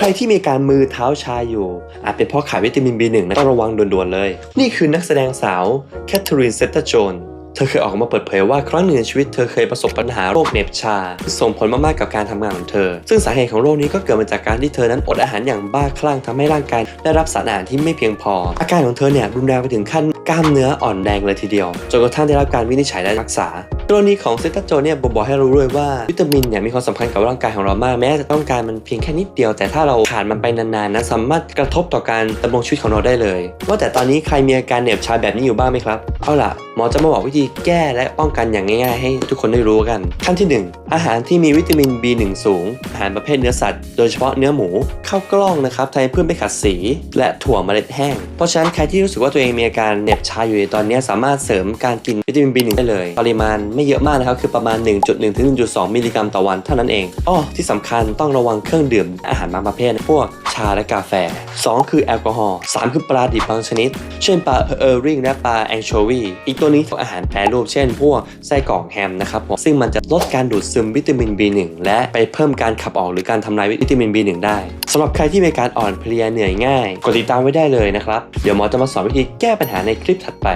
ใครที่มีการมือเท้าชาอยู่ อาจเป็นเพราะขาดวิตามิน B1 นะต้องระวังด่วนๆเลย นี่คือนักแสดงสาวแคทเธอรีนเซตตอร์โจนเธอเคยออกมาเปิดเผยว่าครั้งหนึ่งในชีวิตเธอเคยประสบปัญหาโรคเน็บชาที่ส่งผลมากๆกับการทำงานของเธอ ซึ่งสาเหตุของโรคนี้ก็เกิดมาจากการที่เธอนั้นอดอาหารอย่างบ้าคลั่งทำให้ร่างกายได้รับสารอาหารที่ไม่เพียงพอ อาการของเธอเนี่ยรุนแรงไปถึงขั้นกล้ามเนื้ออ่อนแรงเลยทีเดียวจนกระทั่งได้รับการวินิจฉัยและรักษา กรณีของเซตาโจเนี่ยบ่งบอกให้เรารู้เลยว่าวิตามินเนี่ยมีความสำคัญกับร่างกายของเรามากแม้จะต้องการมันเพียงแค่นิดเดียว แต่ถ้าเราขาดมันไปนานๆนะสามารถกระทบต่อการดำรงชีวิตของเราได้เลย ว่าแต่ตอนนี้ใครมีอาการเหน็บชาแบบนี้อยู่บ้างไหมครับเอาล่ะ มอจะมาบอกวิธีแก้และป้องกันอย่างง่ายๆ ให้ทุกคนได้รู้กัน ขั้นที่หนึ่งอาหารที่มีวิตามิน B1 สูง อาหารประเภทเนื้อสัตว์ โดยเฉพาะเนื้อหมูข้าวกล้องนะครับไทยเพื่อไม่ขัดสี และถั่วเมล็ดแห้ง เพราะฉะนั้นใครที่รู้สึกว่าตัวเองมีอาการเหน็บชาอยู่ในตอนนี้สามารถเสริมการกินวิตามิน B1 ได้เลย ปริมาณไม่เยอะมากนะครับคือประมาณ 1.1ถึง1.2 มิลลิกรัมต่อวันเท่านั้นเองอ้อที่สำคัญต้องระวังเครื่องดื่มอาหารบางประเภทพวกชาและกาแฟ 2 คือแอลกอฮอล์3คือปลาดิบบางชนิด เช่นปลาเออริงและปลาแองโชวีอีกตัววนี้อาหารแปรรูปเช่น พวกไส้กรอกแฮมนะครับผมซึ่งมันจะลดการดูดซึมวิตามิน B1 และไปเพิ่มการขับออกหรือการทำลายวิตามิน B1 ได้สำหรับใครที่มีการอ่อนเพลียเหนื่อยง่ายกดติดตามไว้ได้เลยนะครับ เดี๋ยวหมอจะมาสอนวิธีแก้ปัญหาในคลิปถัดไป